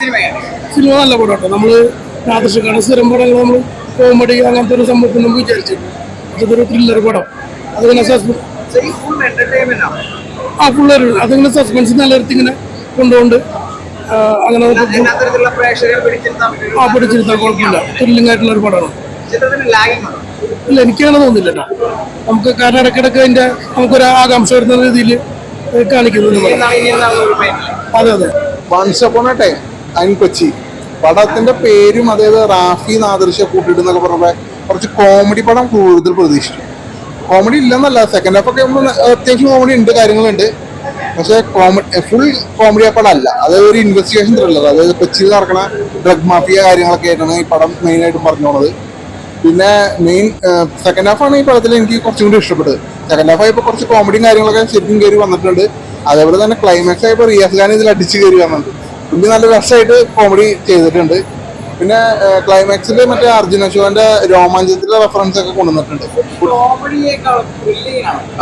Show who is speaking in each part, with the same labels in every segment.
Speaker 1: Cinema നല്ല പടമാട്ടോ കേട്ടോ നമ്മൾ നാദൃശക്കാണ് സ്ഥിരം പടങ്ങൾ നമ്മൾ കോമഡി അങ്ങനത്തെ ഒരു സംഭവത്തിൽ നമുക്ക് വിചാരിച്ചു പക്ഷെ ഇതൊരു ത്രില്ലർ പടം. അതിങ്ങനെ ആ? ഫുൾ അതിങ്ങനെ സസ്പെൻസ് നിലനിർത്തി ഇങ്ങനെ കൊണ്ടുകൊണ്ട് അങ്ങനെ ആ പിടിച്ചിരുത്താൻ കുഴപ്പമില്ല. ത്രില്ലിംഗ് ആയിട്ടുള്ള ഒരു പടമാണ്. ഇല്ല എനിക്കങ്ങനെ തോന്നില്ല കേട്ടോ നമുക്ക് കാരണം ഇടയ്ക്കിടയ്ക്ക് അതിന്റെ നമുക്കൊരു ആകാംക്ഷ വരുന്ന രീതിയിൽ കാണിക്കുന്നുണ്ട്
Speaker 2: പേരില്ല
Speaker 1: അതെ അതെ.
Speaker 3: വൺസ് അപ്പോൺ എ ടൈം അൻ കൊച്ചി പടത്തിന്റെ പേരും അതായത് റാഫി നാദർശ കൂട്ടിയിട്ട് എന്നൊക്കെ കുറച്ച് കോമഡി പടം കൂടുതൽ പ്രതീക്ഷിച്ചു. കോമഡി ഇല്ലെന്നല്ല സെക്കൻഡ് ഹാഫ് ഒക്കെ അത്യാവശ്യം കോമഡി ഉണ്ട് കാര്യങ്ങളുണ്ട്. പക്ഷെ കോമഡി ഫുൾ കോമഡി പടം അല്ല അതായത് ഒരു ഇൻവെസ്റ്റിഗേഷൻ ത്രില്ലർ അതായത് കൊച്ചിയിൽ നടക്കണ ഡ്രഗ് മാഫിയ കാര്യങ്ങളൊക്കെ ആയിട്ടാണ് ഈ പടം മെയിൻ ആയിട്ട് പറഞ്ഞോണത് പിന്നെ മെയിൻ സെക്കൻഡ് ഹാഫ് ആണ് ഈ പടത്തിൽ എനിക്ക് കുറച്ചും കൂടി ഇഷ്ടപ്പെട്ടത്. സെക്കൻഡ് ഹാഫ് ആയപ്പോൾ കുറച്ച് കോമഡിയും കാര്യങ്ങളൊക്കെ ശരിക്കും കയറി വന്നിട്ടുണ്ട്. അതേപോലെ തന്നെ ക്ലൈമാക്സ് ആയപ്പോൾ റിയാസ് ഖാൻ ഇതിൽ അടിച്ചു കയറി വന്നിട്ടുണ്ട്. പുള്ളി നല്ല രസമായിട്ട് കോമഡി ചെയ്തിട്ടുണ്ട്. പിന്നെ ക്ലൈമാക്സിൽ മറ്റേ അർജുന ശിവന്റെ രോമാഞ്ചത്തിലെ റെഫറൻസ് ഒക്കെ കൊണ്ടുവന്നിട്ടുണ്ട്.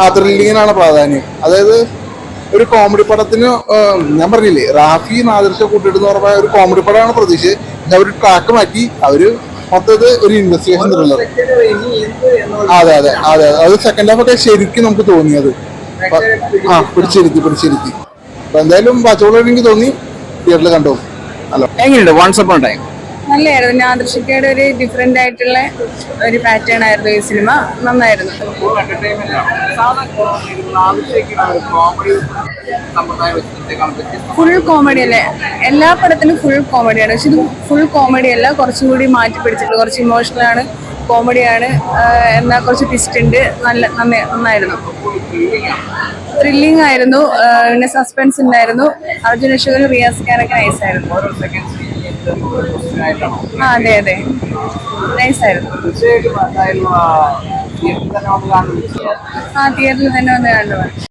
Speaker 3: ആ ത്രില്ലിങ്ങിനാണ് പ്രാധാന്യം. അതായത് ഒരു കോമഡി പടത്തിന് ഞാൻ പറഞ്ഞില്ലേ റാഫി നാദർശ കൂട്ടിയിട്ട് എന്ന് പറഞ്ഞ ഒരു കോമഡി പടമാണ് പ്രതീക്ഷ അവർ ട്രാക്ക് മാറ്റി അവർ മൊത്തത്തിൽ ഒരു ഇൻവെസ്റ്റിഗേഷൻ ത്രില്ലർ അതെ അതെ അതെ അത്. സെക്കൻഡ് ഹാഫ് ഒക്കെ ശരിക്കും നമുക്ക് തോന്നിയത്. ആ പിടിച്ചിരുത്തി പിടിച്ചിരുത്തി. അപ്പൊ എന്തായാലും പച്ചവളം എനിക്ക് തോന്നി. തിയേറ്ററിൽ കണ്ടു. ഹലോ
Speaker 2: എങ്ങനെയുണ്ട്? വൺസ് അപ്പോൺ ടൈം
Speaker 4: ഞാൻ നാദൃശിക്കയുടെ ഒരു ഡിഫറെന്റ് ആയിട്ടുള്ള ഒരു പാറ്റേൺ ആയിരുന്നു ഈ സിനിമ നന്നായിരുന്നു.
Speaker 2: ഫുൾ കോമഡി
Speaker 4: അല്ലേ? എല്ലാ പടത്തിനും ഫുൾ കോമഡിയാണ് പക്ഷെ ഇത് ഫുൾ കോമഡി അല്ല. കുറച്ചും കൂടി മാറ്റി പിടിച്ചിട്ടുണ്ട്. കുറച്ച് ഇമോഷണൽ ആണ്. കോമഡിയാണ് എന്നാൽ കുറച്ച് ട്വിസ്റ്റ് ഉണ്ട്. നല്ല നന്നാ- നന്നായിരുന്നു. ത്രില്ലിംഗ് ആയിരുന്നു. പിന്നെ സസ്പെൻസ് ഉണ്ടായിരുന്നു. അർജുൻ അശോകൻ റിയാസ് ഖാനൊക്കെ
Speaker 2: നൈസായിരുന്നു
Speaker 4: ആ അതെ അതെ.
Speaker 2: നൈസായിരുന്നു
Speaker 4: ആ തിയേറ്ററിൽ തന്നെ വന്ന് കണ്ടു